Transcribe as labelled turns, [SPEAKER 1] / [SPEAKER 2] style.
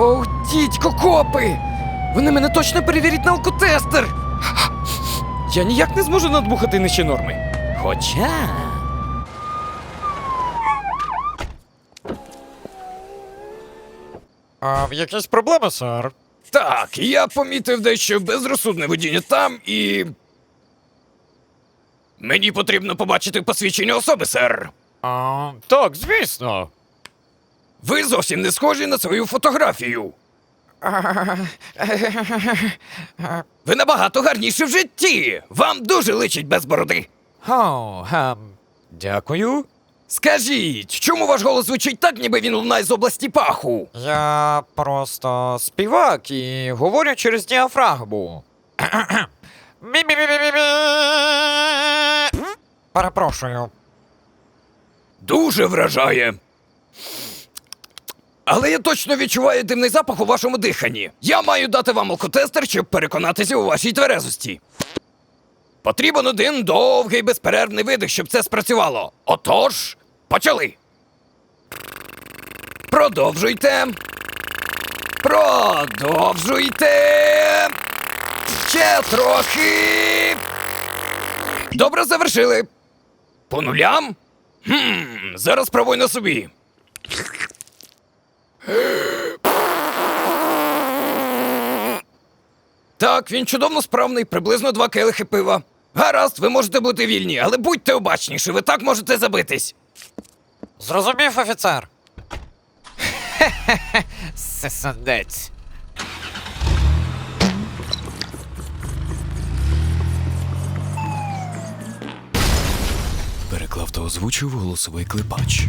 [SPEAKER 1] Ох, дідько, копи! Вони мене точно перевірять на алкотестер! Я ніяк не зможу надбухати нижче норми. Хоча.
[SPEAKER 2] А в якісь проблеми, сер?
[SPEAKER 1] Так, я помітив дещо безрозсудне водіння там і. Мені потрібно побачити посвідчення особи, сер.
[SPEAKER 2] А, так, звісно.
[SPEAKER 1] Ви зовсім не схожі на свою фотографію. Ви набагато гарніші в житті. Вам дуже личить без бороди.
[SPEAKER 2] О, ем, дякую.
[SPEAKER 1] Скажіть, чому ваш голос звучить так, ніби він лунає з області паху?
[SPEAKER 2] Я просто співак і говорю через діафрагму. Перепрошую.
[SPEAKER 1] Дуже вражає. Але я точно відчуваю дивний запах у вашому диханні. Я маю дати вам алкотестер, щоб переконатися у вашій тверезості. Потрібен один довгий безперервний видих, щоб це спрацювало. Отож, почали. Продовжуйте. Продовжуйте. Ще трохи. Добре завершили. По нулям? Хм, зараз пробуй на собі. Так, він чудово справний, приблизно два келихи пива. Гаразд, ви можете бути вільні, але будьте обачніші, ви так можете забитись.
[SPEAKER 2] Зрозумів, офіцер. Сесандець.
[SPEAKER 1] Переклав та озвучив голосовий клепач.